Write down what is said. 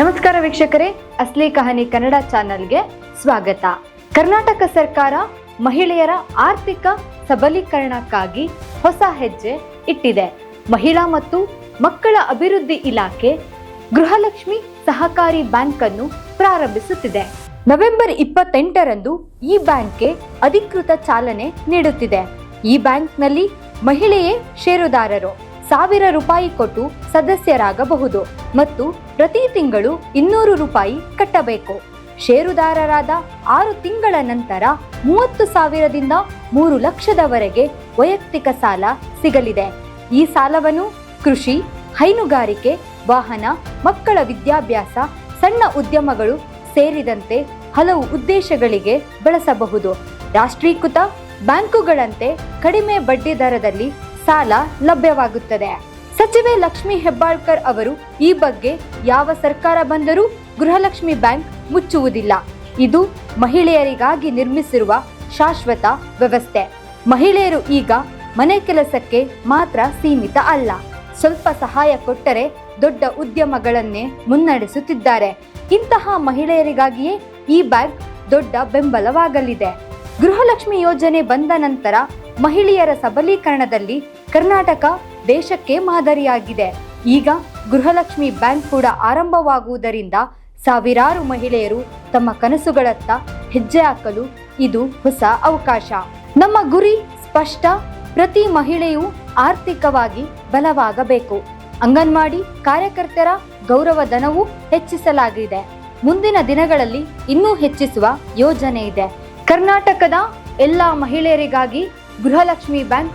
ನಮಸ್ಕಾರ ವೀಕ್ಷಕರೇ, ಅಸ್ಲಿ ಕಹಾನಿ ಕನ್ನಡ ಚಾನೆಲ್ಗೆ ಸ್ವಾಗತ. ಕರ್ನಾಟಕ ಸರ್ಕಾರ ಮಹಿಳೆಯರ ಆರ್ಥಿಕ ಸಬಲೀಕರಣಕ್ಕಾಗಿ ಹೊಸ ಹೆಜ್ಜೆ ಇಟ್ಟಿದೆ. ಮಹಿಳಾ ಮತ್ತು ಮಕ್ಕಳ ಅಭಿವೃದ್ಧಿ ಇಲಾಖೆ ಗೃಹಲಕ್ಷ್ಮಿ ಸಹಕಾರಿ ಬ್ಯಾಂಕ್ ಅನ್ನು ಪ್ರಾರಂಭಿಸುತ್ತಿದೆ. ನವೆಂಬರ್ ಇಪ್ಪತ್ತೆಂಟರಂದು ಈ ಬ್ಯಾಂಕ್ಗೆ ಅಧಿಕೃತ ಚಾಲನೆ ನೀಡುತ್ತಿದೆ. ಈ ಬ್ಯಾಂಕ್ನಲ್ಲಿ ಮಹಿಳೆಯೇ ಷೇರುದಾರರು. ಸಾವಿರ ರೂಪಾಯಿ ಕೊಟ್ಟು ಸದಸ್ಯರಾಗಬಹುದು ಮತ್ತು ಪ್ರತಿ ತಿಂಗಳು ಇನ್ನೂರು ರೂಪಾಯಿ ಕಟ್ಟಬೇಕು. ಷೇರುದಾರರಾದ ಆರು ತಿಂಗಳ ನಂತರ ಮೂವತ್ತು ಸಾವಿರದಿಂದ ಮೂರು ಲಕ್ಷದವರೆಗೆ ವೈಯಕ್ತಿಕ ಸಾಲ ಸಿಗಲಿದೆ. ಈ ಸಾಲವನ್ನು ಕೃಷಿ, ಹೈನುಗಾರಿಕೆ, ವಾಹನ, ಮಕ್ಕಳ ವಿದ್ಯಾಭ್ಯಾಸ, ಸಣ್ಣ ಉದ್ಯಮಗಳು ಸೇರಿದಂತೆ ಹಲವು ಉದ್ದೇಶಗಳಿಗೆ ಬಳಸಬಹುದು. ರಾಷ್ಟ್ರೀಕೃತ ಬ್ಯಾಂಕುಗಳಂತೆ ಕಡಿಮೆ ಬಡ್ಡಿ ದರದಲ್ಲಿ ಸಾಲ ಲಭ್ಯವಾಗುತ್ತದೆ. ಸಚಿವೆ ಲಕ್ಷ್ಮಿ ಹೆಬ್ಬಾಳ್ಕರ್ ಅವರು ಈ ಬಗ್ಗೆ ಯಾವ ಸರ್ಕಾರ ಬಂದರೂ ಗೃಹಲಕ್ಷ್ಮಿ ಬ್ಯಾಂಕ್ ಮುಚ್ಚುವುದಿಲ್ಲ. ಇದು ಮಹಿಳೆಯರಿಗಾಗಿ ನಿರ್ಮಿಸಿರುವ ಶಾಶ್ವತ ವ್ಯವಸ್ಥೆ. ಮಹಿಳೆಯರು ಈಗ ಮನೆ ಕೆಲಸಕ್ಕೆ ಮಾತ್ರ ಸೀಮಿತ ಅಲ್ಲ. ಸ್ವಲ್ಪ ಸಹಾಯ ಕೊಟ್ಟರೆ ದೊಡ್ಡ ಉದ್ಯಮಗಳನ್ನೇ ಮುನ್ನಡೆಸುತ್ತಿದ್ದಾರೆ. ಇಂತಹ ಮಹಿಳೆಯರಿಗಾಗಿಯೇ ಈ ಬ್ಯಾಂಕ್ ದೊಡ್ಡ ಬೆಂಬಲವಾಗಲಿದೆ. ಗೃಹಲಕ್ಷ್ಮಿ ಯೋಜನೆ ಬಂದ ನಂತರ ಮಹಿಳೆಯರ ಸಬಲೀಕರಣದಲ್ಲಿ ಕರ್ನಾಟಕ ದೇಶಕ್ಕೆ ಮಾದರಿಯಾಗಿದೆ. ಈಗ ಗೃಹಲಕ್ಷ್ಮಿ ಬ್ಯಾಂಕ್ ಕೂಡ ಆರಂಭವಾಗುವುದರಿಂದ ಸಾವಿರಾರು ಮಹಿಳೆಯರು ತಮ್ಮ ಕನಸುಗಳತ್ತ ಹೆಜ್ಜೆ ಹಾಕಲು ಇದು ಹೊಸ ಅವಕಾಶ. ನಮ್ಮ ಗುರಿ ಸ್ಪಷ್ಟ. ಪ್ರತಿ ಮಹಿಳೆಯೂ ಆರ್ಥಿಕವಾಗಿ ಬಲವಾಗಬೇಕು. ಅಂಗನವಾಡಿ ಕಾರ್ಯಕರ್ತರ ಗೌರವಧನವೂ ಹೆಚ್ಚಿಸಲಾಗಿದೆ. ಮುಂದಿನ ದಿನಗಳಲ್ಲಿ ಇನ್ನೂ ಹೆಚ್ಚಿಸುವ ಯೋಜನೆ ಇದೆ. ಕರ್ನಾಟಕದ ಎಲ್ಲ ಮಹಿಳೆಯರಿಗಾಗಿ ಗೃಹಲಕ್ಷ್ಮಿ ಬ್ಯಾಂಕ್